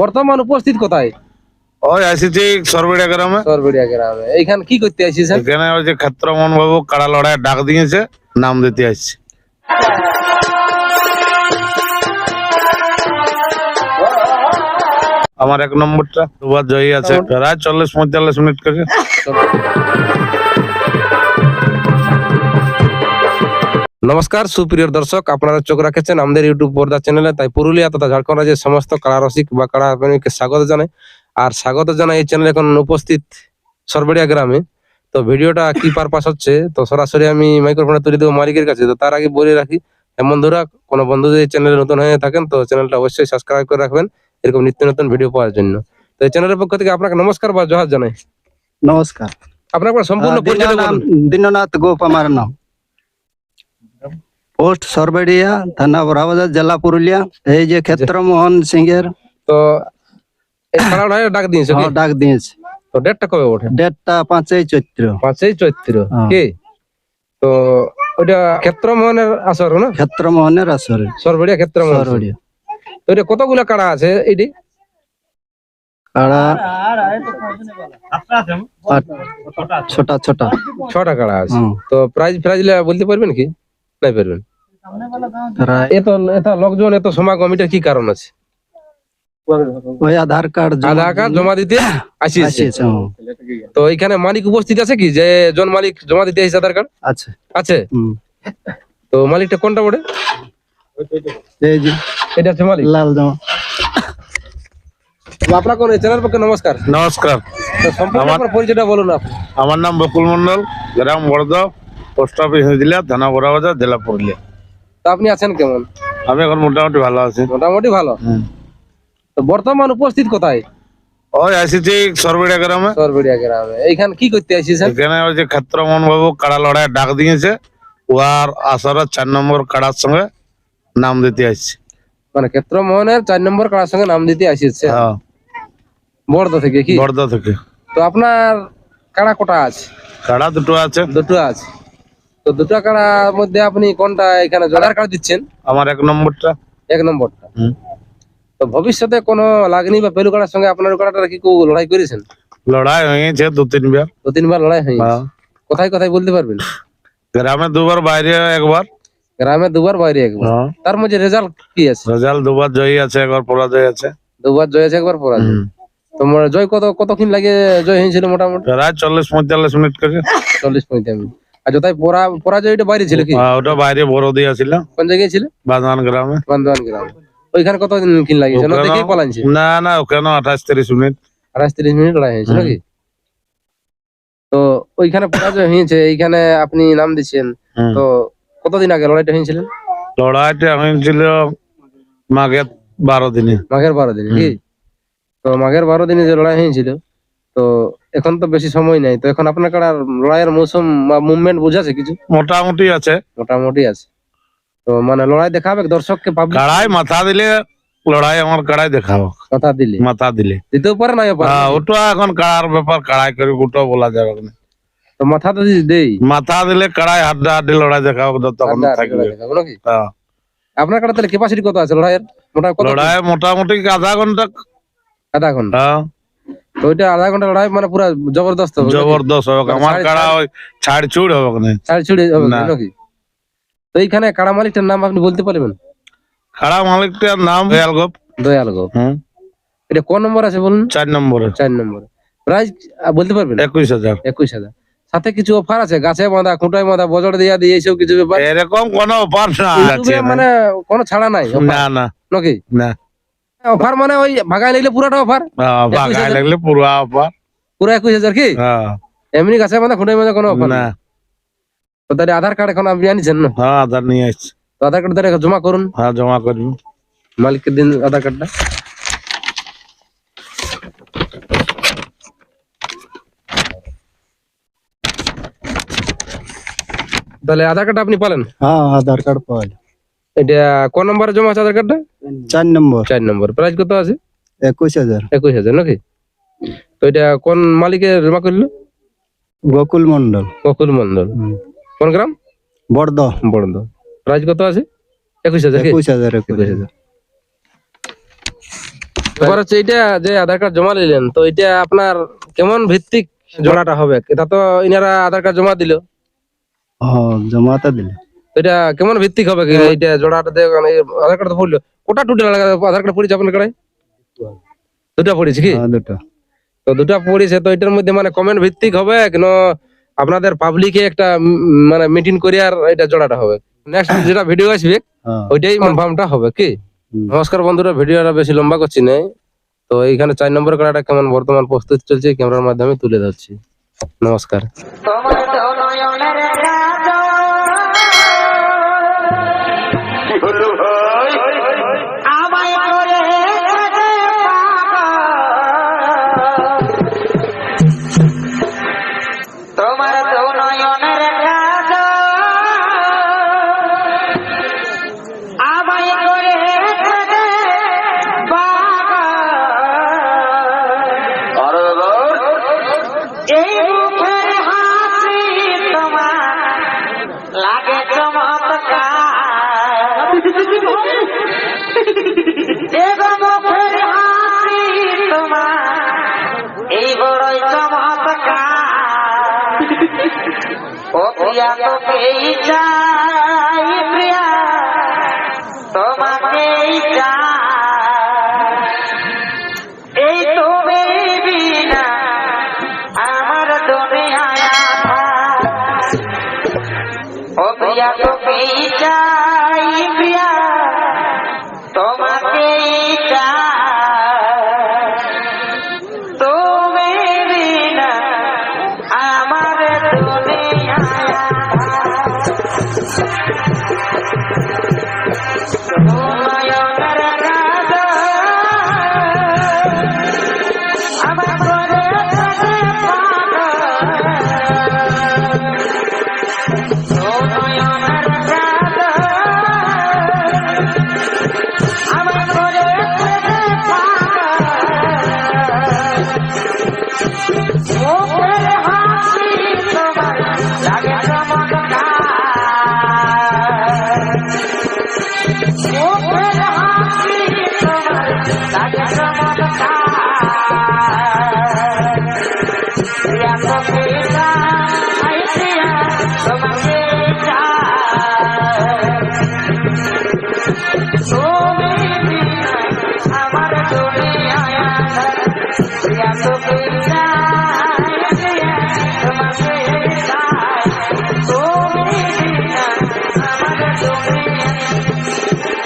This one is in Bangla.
বর্তমান উপস্থিত কোথায়? ওই আসিছি সরবেড়িয়া গ্রামে। সরবেড়িয়া গ্রামে। এইখানে কি করতে আসিছেন এখানে ওই যে ক্ষেত্রমোহন বাবু কাড়া লড়াই ডাক দিয়েছে নাম দিতে আসছে আমার এক নম্বরটা। দুবার জয়ী আছে প্রায় চল্লিশ পঁয়তাল্লিশ মিনিট করে। নমস্কার সুপ্রিয় দর্শক আপনারা চোখ রাখেছেন আমাদের ইউটিউব পর্দা চ্যানেলে তাই পুরুলিয়া তথা ঝাড়খণ্ড রাজ্যের সমস্ত কাড়া রসিক বা কাড়া প্রেমীকে স্বাগত জানাই। আর স্বাগত জানাই এই চ্যানেলে এখন উপস্থিত সরবেড়িয়া গ্রামে। তো ভিডিওটা কি পারপাস হচ্ছে? তো সরাসরি আমি মাইক্রোফোনে তুলে দেবো মালিকের কাছে। তো তার আগে বলে রাখি এমন বন্ধুরা কোনো বন্ধু যদি চ্যানেলে নতুন হয়ে থাকেন তো চ্যানেলটা অবশ্যই সাবস্ক্রাইব করে রাখবেন। এরকম নিত্য নতুন ভিডিও পাওয়ার জন্য। তো এই চ্যানেলের পক্ষ থেকে আপনাকে নমস্কার বা জহার জানাই। নমস্কার। আপনার সম্পূর্ণ পরিচয় দীননাথ গোপ আমার নাম। পোস্ট সরবেড়িয়া থানা বড়াবাজার জেলা পুরুলিয়া এই যে ক্ষেত্রমোহন সিংহের তো এই কাড়া ডাক দিয়েছে হ্যাঁ, ডাক দিয়েছে তো ডেটটা কবে ওঠে ডেটটা পাঁচই চৈত্র পাঁচই চৈত্র হ্যাঁ। কি তো ওইটা ক্ষেত্র মোহনের আসর না ক্ষেত্রমোহনের আসরে সরবড়িয়া ক্ষেত্র মোহন সরবেড়িয়া তো এটা কতগুলো কাড়া আছে এটি কাড়া ছোটা ছোটা ছটা কাড়া আছে তো প্রাইজ প্রাইজ বলতে পারবেন কি নাই পারবেন। এত এত লোকজন এত সমাগম এটা কি কারণ আছে? ওই আধার কার্ড আধার কার্ড জমা দিতে আসিছে তো এখানে মালিক উপস্থিত আছে কি? যে জন মালিক জমা দিতে আসছে আধার কার্ড? আছে। আছে? তো মালিকটা কোনটা এই যে। এটা মালিক? লাল জামা। আপনার কোন চ্যানেল পক্ষে নমস্কার? নমস্কার। সম্পূর্ণ পরিচয়টা বলুন আপনি। আমার নাম বকুল মন্ডল গ্রাম বড়দা পোস্ট অফিস হয়েছিলা থানা বড়াবাজার জেলা পুরুলিয়া। তো আপনি আছেন কেমন? আমি এখন মোটামুটি ভালো আছি। মোটামুটি ভালো? তো বর্তমান উপস্থিত কোথায়? ওই আসিছি সরবেড়িয়া গ্রামে। সরবেড়িয়া গ্রামে। এইখানে কি করতে আসিছেন এখানে ওই যে ক্ষেত্রমোহন বাবু কাড়া লড়াই ডাক দিয়েছে। আসরের চার নম্বর কাড়ার সঙ্গে নাম দিতে আসছে মানে চার নম্বর সঙ্গে নাম দিতে আসিছে হ্যাঁ। থেকে কি? থেকে। তো আপনার কাড়া কোটা আছে? কাড়া দুটো আছে। দুটো আছে। তো দুটো কাড়ার মধ্যে আপনি কোনটা এখানে জোগাড় কার্ড দিচ্ছেন। আমার এক নম্বরটা। এক নম্বরটা। তো ভবিষ্যতে কোনো লাগনি বা পেলু কাড়ার সঙ্গে আপনার কাড়াটা কি লড়াই করেছেন? লড়াই হয়েছে দু তিনবার। দু তিনবার লড়াই হয়েছে। হ্যাঁ। কোথায় কোথায় বলতে পারবেন? গ্রামে দুবার বাইরে একবার। গ্রামে দুবার বাইরে একবার। হ্যাঁ। তার মধ্যে রেজাল্ট কি আছে? রেজাল্ট দুবার জয়ী আছে একবার পরাজয় আছে। দুবার জয় আছে একবার পরাজয়। হুম। তো জয় কত কতক্ষণ লাগে জয় হয়েছিল মোটামুটি? প্রায় চল্লিশ পঁয়তাল্লিশ মিনিট করে। চল্লিশ পঁয়তাল্লিশ আর যথাই পরা পরাজয়টা বাইরে ছিল কি? ওটা বাইরে বড় দিয়া ছিল কোন জায়গায় ছিল? বাঁধবান গ্রামে। বান্দোয়ান গ্রাম। ওইখানে কত দিন কিন লাগিয়েছিল ওখানেও- পালাইছে? না না ওখানে আঠাশ তিরিশ মিনিট। আঠাশ তিরিশ মিনিট লড়াই হয়েছে হুম। তো ওইখানে পরাজয় হয়েছে এইখানে আপনি নাম দিচ্ছেন তো কতদিন আগে লড়াইটা হয়েছিলেন লড়াইটা হয়েছিল মাঘের বারো দিনে। মাঘের বারো দিনে কি? তো মাঘের বারো দিনে যে লড়াই হয়েছিল তো এখন তো বেশি সময় নাই তো এখন আপনার কাড়ার লড়াইয়ের মৌসুম বা মুভমেন্ট বুঝাছে কিছু? মোটামুটি আছে। মোটামুটি আছে। তো মানে লড়াই দেখাবে দর্শককে পাবলিক কাড়াই মাথা দিলে লড়াই আমার কাড়াই দেখাবো কথা দিলে? মাথা দিলে। দিতেও পারে না পারে হ্যাঁ, ওটা এখন কাড়ার ব্যাপার কাড়াই করে ওটা বলা যাবে না। তো মাথা তো দেই। মাথা দিলে কাড়াই হাড্ডা হাড্ডি লড়াই দেখাবো তখন থাকবে। লড়াই হ্যাঁ। আপনার কাছে তাহলে ক্যাপাসিটি কত আছে লড়াইয়ের? মোটা কত লড়াই মোটামুটি আধা ঘণ্টা। আধা ঘণ্টা? হ্যাঁ, ওইটা আধা ঘণ্টা লড়াই মানে পুরো জবরদস্ত হবে জবরদস্ত হবে। মানে আমার কাড়া ওই ছাড় ছুড় হবে না ছাড় ছুড়ে হবে না। নাকি? তো এইখানে কাড়া মালিকটার নাম আপনি বলতে পারবেন? কাড়া মালিকটার নাম দয়াল গোপ। দয়াল গো হুম, এটা কোন নম্বর আছে বলুন? চার নম্বরে। চার নম্বরে। প্রাইস বলতে পারবেন? একুশ হাজার। একুশ হাজার। সাথে কিছু অফার আছে? গাছে বাঁধা খুঁটায় বাঁধা বজর দিয়া দিয়ে এইসব কিছু ব্যাপার? এরকম কোন অফার না মানে কোনো ছাড়া নাই না না। নাকি? না। অফার মানে ওই ভাগায় নিলে পুরোটা অফার। হ্যাঁ, ভাগায় লাগলে পুরো অফার। পুরো একুশ হাজার কি? হ্যাঁ এমনি গাছে বাঁধা খুঁটায় বাঁধা কোনো অফার না। তো তাহলে আধার কার্ড এখন আপনি আনিছেন না হ্যাঁ আধার নিয়ে আসছি। তো আধার কার্ড তাহলে জমা করুন। হ্যাঁ জমা করবি মালিককে দিন আধার কার্ডটা। তাহলে আধার কার্ড আপনি পালেন? হ্যাঁ আধার কার্ড পাওয়া যায়। এটা কোন নম্বরে জমা আছে আধার কার্ডটা? চার নম্বর। চার নম্বর। প্রাইস কত আছে? একুশ হাজার। একুশ হাজার নাকি? তো এটা কোন মালিকের জমা করল? গোকুল মন্ডল বকুল মন্ডল কোন গ্রাম? বড়দ বড়দ প্রাইস কত আছে? একুশ হাজার একুশ হাজার একুশ হাজার। এবার হচ্ছে এটা যে আধার কার্ড জমা নিলেন তো এটা আপনার কেমন ভিত্তিক জোড়াটা হবে? এটা তো ইনারা আধার কার্ড জমা দিল। ও জমাতে দিলে। এটা কেমন ভিত্তিক হবে কি? এটা জোড়াটা দিয়ে মানে আধার কার্ড তো পড়ল কোটা টোটাল আধার কার্ড পড়েছে আপনার কাছে দুটা পড়েছে কি? হ্যাঁ, তো দুটা পড়েছে তো এটার মধ্যে মানে কমেন্ট ভিত্তিক হবে কেন আপনাদের পাবলিকে একটা মানে মিটিং করে আর এটা জোড়াটা হবে। নেক্সট যেটা ভিডিও আসবে হ্যাঁ। ওইটাই কনফার্মটা হবে কি? নমস্কার বন্ধুরা ভিডিওটা বেশি লম্বা করছি না। তো এইখানে চার নম্বর কাড়াটা কেমন বর্তমান প্রস্তুত চলছে ক্যামেরার মাধ্যমে তুলে ধরছি। নমস্কার। তোমার প্রিয়া তোকেই চাই প্রিয়া। তোমাকেই চাই